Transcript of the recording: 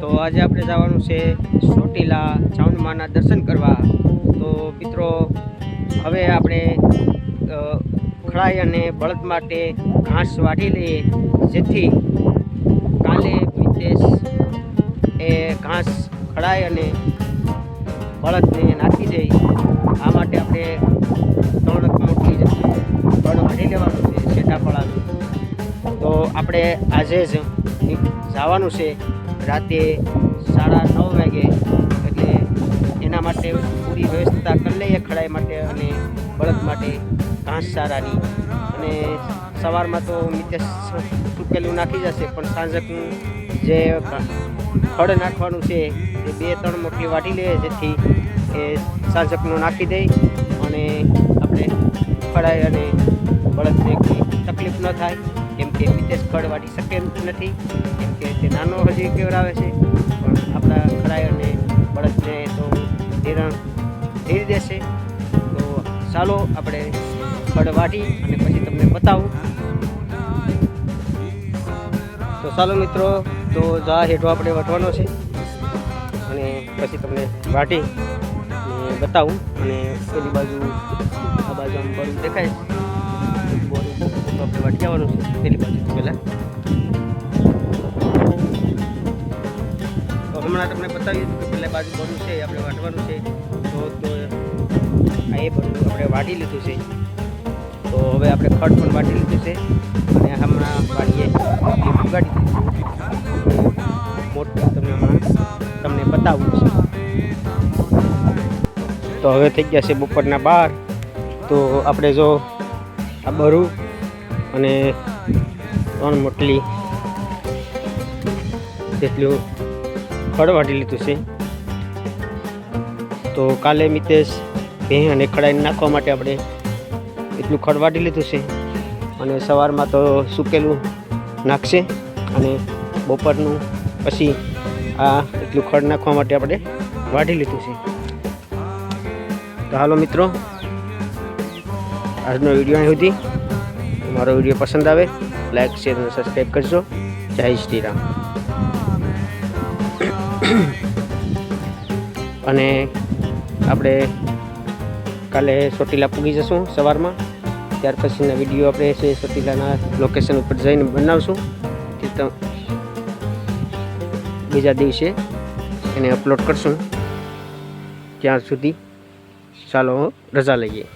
તો આજે આપણે જવાનું છે ચોટીલા ચાઉંડમાના દર્શન કરવા. તો મિત્રો, હવે આપણે ખડાઈ અને બળદ માટે ઘાસ વાઢી લઈએ. જેથી કાલે મિતેશ એ ઘાસ ખડાઈ અને બળદને નાખી દે આ માટે આપણે ત્રણ મોટી ત્રણ વાઢી લેવાનું છે શેઠાપળાનું તો આપણે આજે જ જવાનું છે. રાતે સાડા નવ વાગે એટલે એના માટે પૂરી વ્યવસ્થા કરી લઈએ ખડાઈ માટે અને બળદ માટે ઘાસ સારાની અને સવારમાં તો મિતેશ સુકેલું નાખી જશે, પણ સાંજકનું જે ફળ નાખવાનું છે, એ બે ત્રણ મોટી વાટી લઈએ જેથી એ સાંજકનું નાખી દઈ અને આપણે ખડાઈ અને બળદને તકલીફ ન થાય. કેમ કે વિદેશ ખડ વાટી શકે એમ નથી, કેમ કે તે નાનો હજી કેવડાવે છે, પણ આપણા અને બળદને તો ધિરણ ધીરી દેશે. તો ચાલો આપણે ખડ વાટી અને પછી તમને બતાવું. તો ચાલો મિત્રો, તો જા હેઠો આપણે વટવાનો છે. અને પછી તમને વાટી બતાવું. અને પેલી બાજુ આ બાજુ આમ દેખાય. તો આપણે વાટી આવવાનું છે પેલી બાજુ પહેલાં. તો હમણાં તમને બતાવી દીધું કે પેલા બાજુ બરું છે, આપણે વાટવાનું છે. તો તો આ એ બરું આપણે વાટી લીધું છે. તો હવે આપણે ખડ પણ વાટી લીધું છે. અને હમણાં વાટીએ ઉગાડી હમણાં તમને બતાવું છે. તો હવે થઈ ગયા છે બપોરના બાર. તો આપણે જો આ બરું અને ત્રણ મોટલી જેટલું ખડ વાટી લીધું છે. તો કાલે મિતેશ ભેં અને ખડાઈને નાખવા માટે આપણે એટલું ખડ વાટી લીધું છે અને સવારમાં તો સૂકેલું નાખશે અને બપોરનું પછી આ એટલું ખડ નાખવા માટે આપણે વાટી લીધું છે. તો હાલો મિત્રો, આજનો વીડિયો અહીં સુધી. મારો વીડિયો પસંદ આવે લાઈક શેર અને સબસ્ક્રાઈબ કરજો. જય શ્રી રામ. અને આપણે કાલે ચોટીલા પૂગી જશું સવારમાં. ત્યાર પછીના વીડિયો આપણે છે ચોટીલાના લોકેશન ઉપર જઈને બનાવશું. બીજા દિવસે એને અપલોડ કરશું. ત્યાં સુધી ચાલો રજા લઈએ.